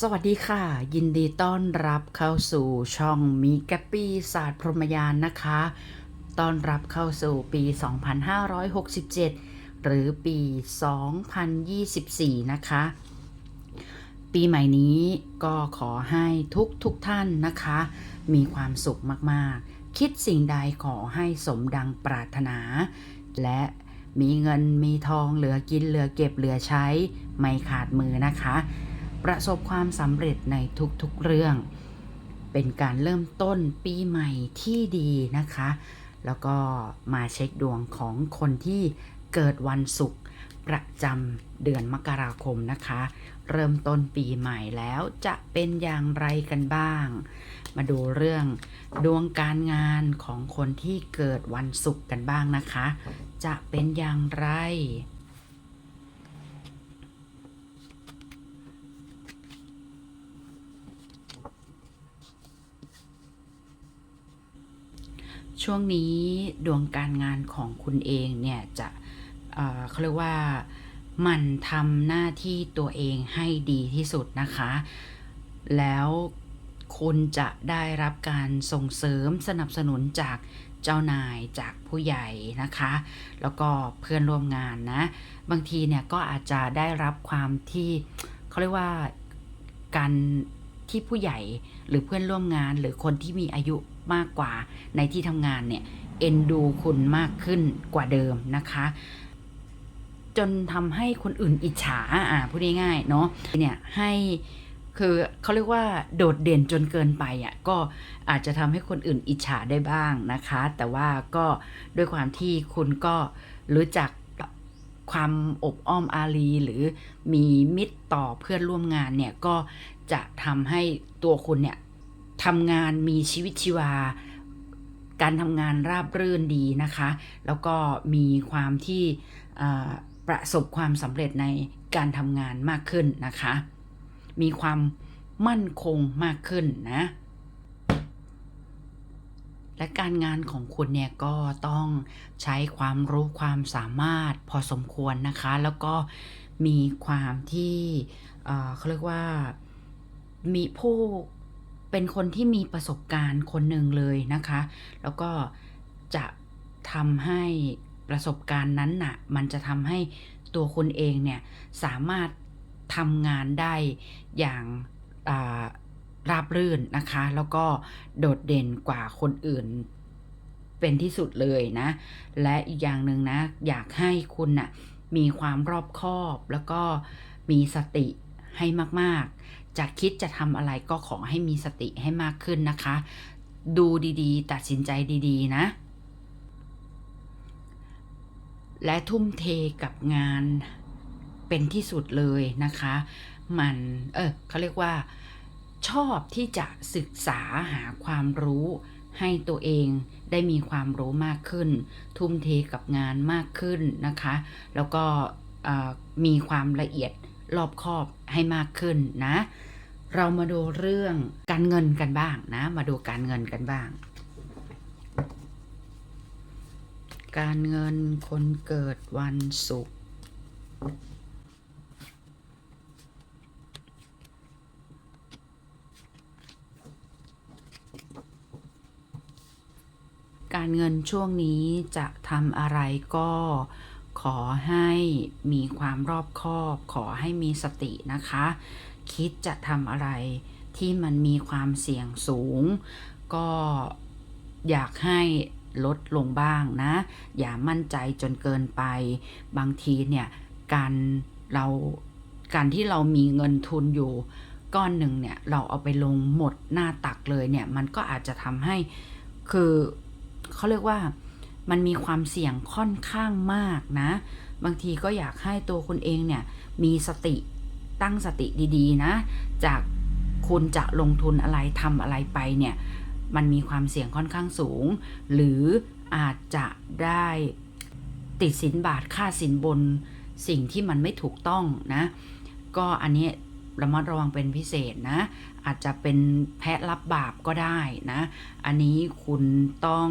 สวัสดีค่ะ ยินดีต้อนรับเข้าสู่ช่องมีแกปปี้ศาสตร์พรหมยานนะคะ ต้อนรับเข้าสู่ปี 2567 หรือปี 2024 นะคะ ปีใหม่นี้ก็ขอให้ทุกทุกท่านนะคะ มีความสุขมากๆ คิดสิ่งใดขอให้สมดังปรารถนา และมีเงินมีทองเหลือกินเหลือเก็บเหลือใช้ ไม่ขาดมือนะคะ ประสบความสำเร็จในทุกๆเรื่อง เป็นการเริ่มต้นปีใหม่ที่ดีนะคะ แล้วก็มาเช็คดวงของคนที่เกิดวันศุกร์ประจำเดือนมกราคมนะคะ เริ่มต้นปีใหม่แล้วจะเป็นอย่างไรกันบ้าง มาดูเรื่องดวงการงานของคนที่เกิดวันศุกร์กันบ้างนะคะ จะเป็นอย่างไร ช่วงนี้ดวงการงานของคุณเองเนี่ยจะเเขาเรียกว่ามันทำหน้าที่ตัวเองให้ดีที่สุดนะคะ แล้วคุณจะได้รับการส่งเสริมสนับสนุนจากเจ้านายจากผู้ใหญ่นะคะ แล้วก็เพื่อนร่วมงานนะ บางทีเนี่ยก็อาจจะได้รับความที่เขาเรียกว่าการที่ผู้ใหญ่หรือเพื่อนร่วมงานหรือคนที่มีอายุ มากกว่าในที่ทำงานเนี่ยเอ็นดูคุณมากขึ้นกว่าเดิมนะคะ จนทำให้คนอื่นอิจฉาอ่าพูดง่ายๆเนาะเนี่ยให้คือเขาเรียกว่าโดดเด่นจนเกินไปอะก็อาจจะทำให้คนอื่นอิจฉาได้บ้างนะคะ แต่ว่าก็ด้วยความที่คุณก็รู้จักความอบอ้อมอารีหรือมีมิตรต่อเพื่อนร่วมงานเนี่ยก็จะทำให้ตัวคุณเนี่ย ทำงานมีชีวิตชีวา การทำงานราบรื่นดีนะคะ แล้วก็มีความที่ประสบความสำเร็จในการทำงานมากขึ้นนะคะ มีความมั่นคงมากขึ้นนะ และการงานของคุณเนี่ยก็ต้องใช้ความรู้ความสามารถพอสมควรนะคะ แล้วก็มีความที่เเขาเรียกว่ามีผู้ เป็นคนที่มีประสบการณ์คนหนึ่งเลยนะคะ แล้วก็จะทำให้ประสบการณ์นั้นน่ะ มันจะทำให้ตัวคุณเองเนี่ยสามารถทำงานได้อย่างาราบรื่นนะคะ แล้วก็โดดเด่นกว่าคนอื่นเป็นที่สุดเลยนะ และอีกอย่างหนึ่งนะ อยากให้คุณน่ะมีความรอบคอบแล้วก็มีสติให้มาก ๆ จะคิดจะทำอะไรก็ขอให้มีสติให้มากขึ้นนะคะ ดูดีๆ ตัดสินใจดีๆ นะ และทุ่มเทกับงานเป็นที่สุดเลยนะคะ มันเออเขาเรียกว่า ชอบที่จะศึกษาหาความรู้ให้ตัวเองได้มีความรู้มากขึ้น ทุ่มเทกับงานมากขึ้นนะคะ แล้วก็มีความละเอียด รอบคอบให้มากขึ้นนะ เรามาดูเรื่องการเงินกันบ้างนะ มาดูการเงินกันบ้าง การเงินคนเกิดวันศุกร์การเงินช่วงนี้จะทำอะไรก็ ขอให้มีความรอบคอบ ขอให้มีสตินะคะ คิดจะทำอะไรที่มันมีความเสี่ยงสูง ก็อยากให้ลดลงบ้างนะ อย่ามั่นใจจนเกินไป บางทีเนี่ย การเราการที่เรามีเงินทุนอยู่ก้อนหนึ่งเนี่ย เราเอาไปลงหมดหน้าตักเลยเนี่ย มันก็อาจจะทำให้คือเขาเรียกว่า มันมีความเสี่ยงค่อนข้างมากนะ บางทีก็อยากให้ตัวคุณเองเนี่ยมีสติตั้งสติดีๆนะ จากคุณจะลงทุนอะไรทำอะไรไปเนี่ยมันมีความเสี่ยงค่อนข้างสูง หรืออาจจะได้ติดสินบาทค่าสินบนสิ่งที่มันไม่ถูกต้องนะ ก็อันนี้ระมัดระวังเป็นพิเศษนะ อาจจะเป็นแพะรับบาปก็ได้นะ อันนี้คุณต้อง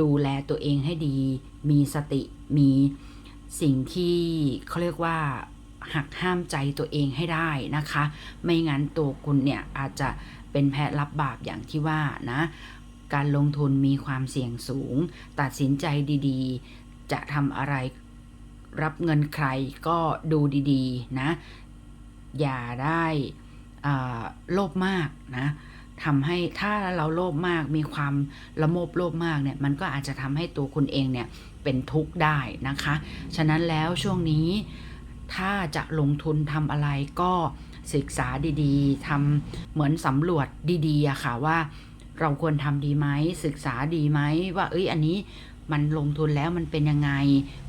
ดูแลตัวเองให้ดี มีสติ มีสิ่งที่เขาเรียกว่าหักห้ามใจตัวเองให้ได้นะคะ ไม่งั้นตัวคุณเนี่ยอาจจะเป็นแพ้รับบาปอย่างที่ว่านะ การลงทุนมีความเสี่ยงสูง ตัดสินใจดีๆ จะทำอะไรรับเงินใครก็ดูดีๆนะ อย่าได้โลภมากนะ ทำให้ถ้าเราโลภมากมีความละโมบโลภมากเนี่ยมันก็อาจจะทำให้ตัวคุณเองเนี่ยเป็นทุกข์ได้นะคะ ฉะนั้นแล้วช่วงนี้ถ้าจะลงทุนทำอะไรก็ศึกษาดีๆทำเหมือนสำรวจดีๆอะค่ะว่า เราควรทำดีไหมศึกษาดีไหมว่า เอ้ยอันนี้มันลงทุนแล้วมันเป็นยังไง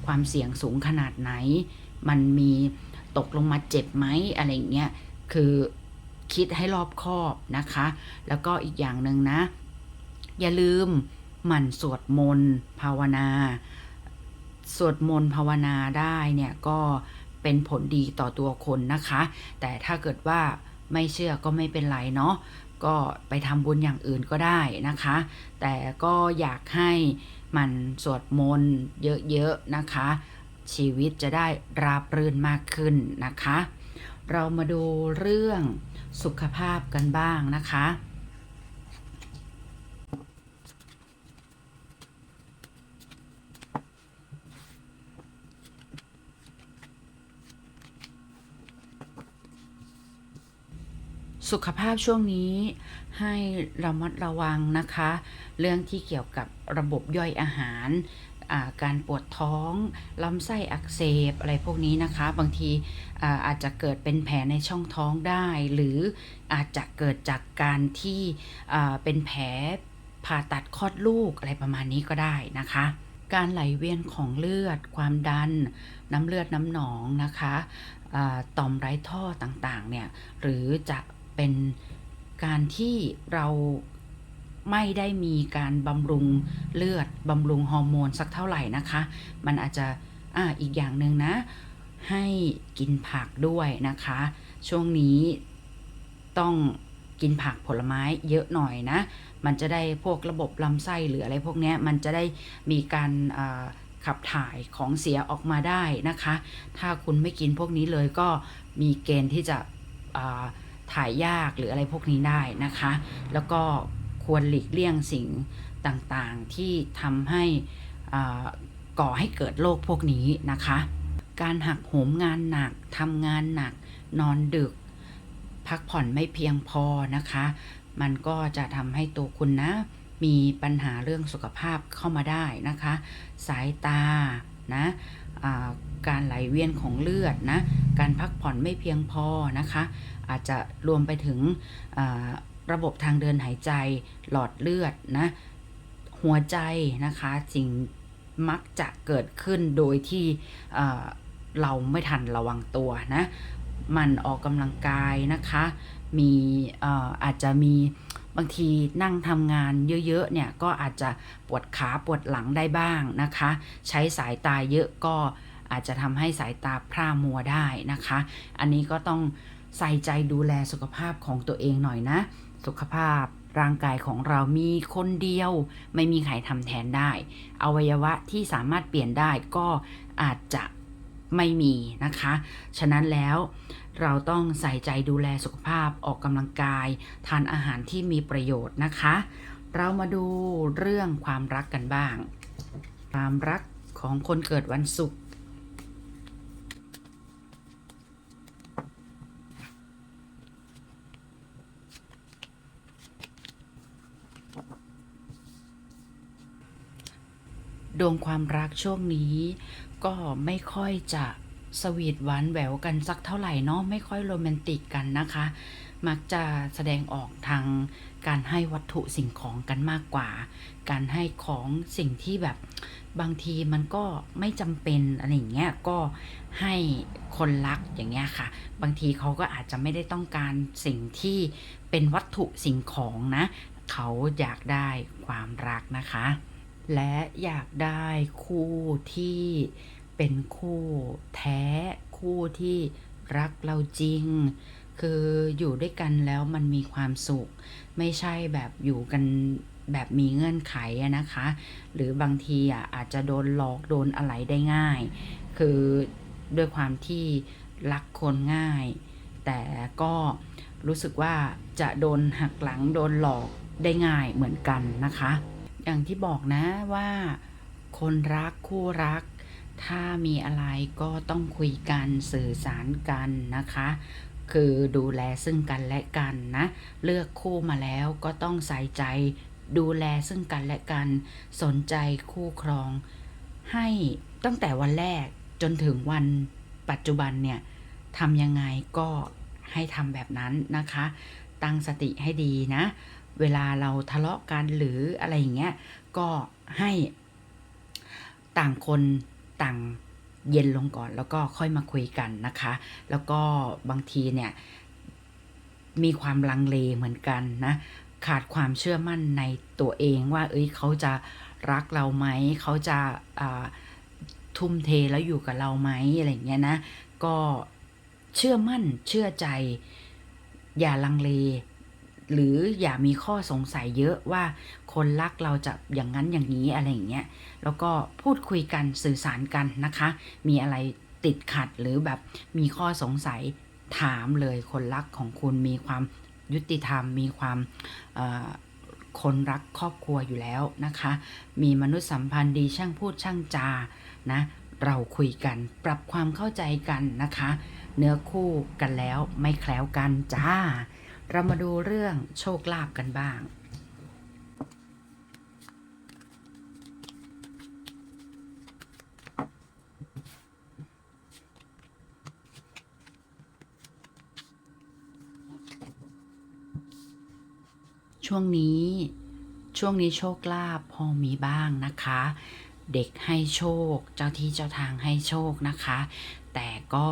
ความเสี่ยงสูงขนาดไหน มันมีตกลงมาเจ็บไหมอะไรเงี้ยคือ คิดให้รอบคอบนะคะ แล้วก็อีกอย่างหนึ่งนะ อย่าลืมหมั่นสวดมนต์ภาวนา สวดมนต์ภาวนาได้เนี่ยก็เป็นผลดีต่อตัวคนนะคะ แต่ถ้าเกิดว่าไม่เชื่อก็ไม่เป็นไรเนาะก็ไปทำบุญอย่างอื่นก็ได้นะคะ แต่ก็อยากให้มันสวดมนต์เยอะๆนะคะ ชีวิตจะได้ราบรื่นมากขึ้นนะคะ เรามาดูเรื่อง สุขภาพกันบ้างนะคะ สุขภาพช่วงนี้ให้ระมัดระวังนะคะ เรื่องที่เกี่ยวกับระบบย่อยอาหาร การปวดท้องลำไส้อักเสบอะไรพวกนี้นะคะ บางทีอาจจะเกิดเป็นแผลในช่องท้องได้ หรืออาจจะเกิดจากการที่เป็นแผลผ่าตัดคลอดลูกอะไรประมาณนี้ก็ได้นะคะ การไหลเวียนของเลือด ความดัน น้ำเลือดน้ำหนองนะคะต่อมไร้ท่อต่างๆเนี่ยหรือจะเป็นการที่เรา ไม่ได้มีการบำรุงเลือดบำรุงฮอร์โมนสักเท่าไหร่นะคะ มันอาจจะอ่าอีกอย่างหนึ่งนะ ให้กินผักด้วยนะคะ ช่วงนี้ต้องกินผักผลไม้เยอะหน่อยนะ มันจะได้พวกระบบลำไส้หรืออะไรพวกนี้มันจะได้มีการขับถ่ายของเสียออกมาได้นะคะ ถ้าคุณไม่กินพวกนี้เลยก็มีเกณฑ์ที่จะถ่ายยากหรืออะไรพวกนี้ได้นะคะ แล้วก็ ควรหลีกเลี่ยงสิ่งต่างๆ ที่ทำให้ก่อให้เกิดโรคพวกนี้นะคะ การหักโหมงานหนักทำงานหนัก นอนดึก พักผ่อนไม่เพียงพอนะคะ มันก็จะทำให้ตัวคุณนะ มีปัญหาเรื่องสุขภาพเข้ามาได้นะคะ สายตานะการไหลเวียนของเลือดนะ การพักผ่อนไม่เพียงพอนะคะ อาจจะรวมไปถึง ระบบทางเดินหายใจ หลอดเลือดนะ หัวใจนะคะสิ่งมักจะเกิดขึ้นโดยที่เเราไม่ทันระวังตัวนะมันออกกำลังกายนะคะ มีเอ่ออาจจะมีบางทีนั่งทำงานเยอะๆเนี่ยก็อาจจะปวดขาปวดหลังได้บ้างนะคะ ใช้สายตาเยอะก็อาจจะทำให้สายตาพร่ามัวได้นะคะ อันนี้ก็ต้องใส่ใจดูแลสุขภาพของตัวเองหน่อยนะ สุขภาพร่างกายของเรามีคนเดียว ไม่มีใครทำแทนได้ อวัยวะที่สามารถเปลี่ยนได้ก็อาจจะไม่มีนะคะ ฉะนั้นแล้วเราต้องใส่ใจดูแลสุขภาพออกกำลังกาย ทานอาหารที่มีประโยชน์นะคะ เรามาดูเรื่องความรักกันบ้าง ความรักของคนเกิดวันศุกร์ ดวงความรักช่วงนี้ ก็ไม่ค่อยจะสวีทหวานแหววกันสักเท่าไหร่เนาะไม่ค่อยโรแมนติกกันนะคะ มักจะแสดงออกทางการให้วัตถุสิ่งของกันมากกว่า การให้ของสิ่งที่แบบบางทีมันก็ไม่จำเป็นอะไรอย่างเงี้ยก็ให้คนรักอย่างเงี้ยค่ะ บางทีเขาก็อาจจะไม่ได้ต้องการสิ่งที่เป็นวัตถุสิ่งของนะ เขาอยากได้ความรักนะคะ และอยากได้คู่ที่เป็นคู่แท้คู่ที่รักเราจริง คืออยู่ด้วยกันแล้วมันมีความสุข ไม่ใช่แบบอยู่กันแบบมีเงื่อนไขนะคะ หรือบางทีอะอาจจะโดนหลอกโดนอะไรได้ง่าย คือด้วยความที่รักคนง่าย แต่ก็รู้สึกว่าจะโดนหักหลังโดนหลอกได้ง่ายเหมือนกันนะคะ อย่างที่บอกนะว่า คนรักคู่รัก ถ้ามีอะไรก็ต้องคุยกันสื่อสารกันนะคะ คือดูแลซึ่งกันและกันนะ เลือกคู่มาแล้วก็ต้องใส่ใจ ดูแลซึ่งกันและกัน สนใจคู่ครอง ให้ตั้งแต่วันแรกจนถึงวันปัจจุบันเนี่ยทำยังไงก็ให้ทำแบบนั้นนะคะ ตั้งสติให้ดีนะ เวลาเราทะเลาะกันหรืออะไรอย่างเงี้ยก็ให้ต่างคนต่างเย็นลงก่อน แล้วก็ค่อยมาคุยกันนะคะ แล้วก็บางทีเนี่ย มีความลังเลเหมือนกันนะขาดความเชื่อมั่นในตัวเองว่า เอ้ยเขาจะรักเราไหมเขาจะาทุ่มเทแล้วอยู่กับเราไหมอะไรอย่างเงี้ยนะ ก็เชื่อมั่นเชื่อใจ อย่าลังเล หรืออย่ามีข้อสงสัยเยอะว่าคนรักเราจะอย่างนั้นอย่างนี้อะไรอย่างเงี้ยแล้วก็พูดคุยกันสื่อสารกันนะคะ มีอะไรติดขัดหรือแบบมีข้อสงสัยถามเลยคนรักของคุณมีความยุติธรรม มีความคนรักครอบครัวอยู่แล้วนะคะ มีมนุษยสัมพันธ์ดีช่างพูดช่างจานะเราคุยกันปรับความเข้าใจกันนะคะ เนื้อคู่กันแล้วไม่แคล้วกันจ้า เรามาดูเรื่องโชคลาภกันบ้าง ช่วงนี้ช่วงนี้โชคลาภพอมีบ้างนะคะ เด็กให้โชค เจ้าที่เจ้าทางให้โชคนะคะ แต่ก็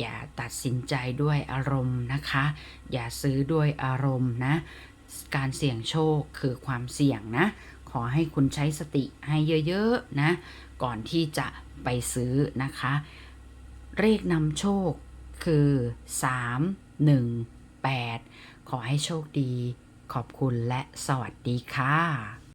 อย่าตัดสินใจด้วยอารมณ์นะคะ อย่าซื้อด้วยอารมณ์นะ การเสี่ยงโชคคือความเสี่ยงนะ ขอให้คุณใช้สติให้เยอะๆนะ ก่อนที่จะไปซื้อนะคะ เลขนำโชคคือ 3 1 8 ขอให้โชคดี ขอบคุณและสวัสดีค่ะ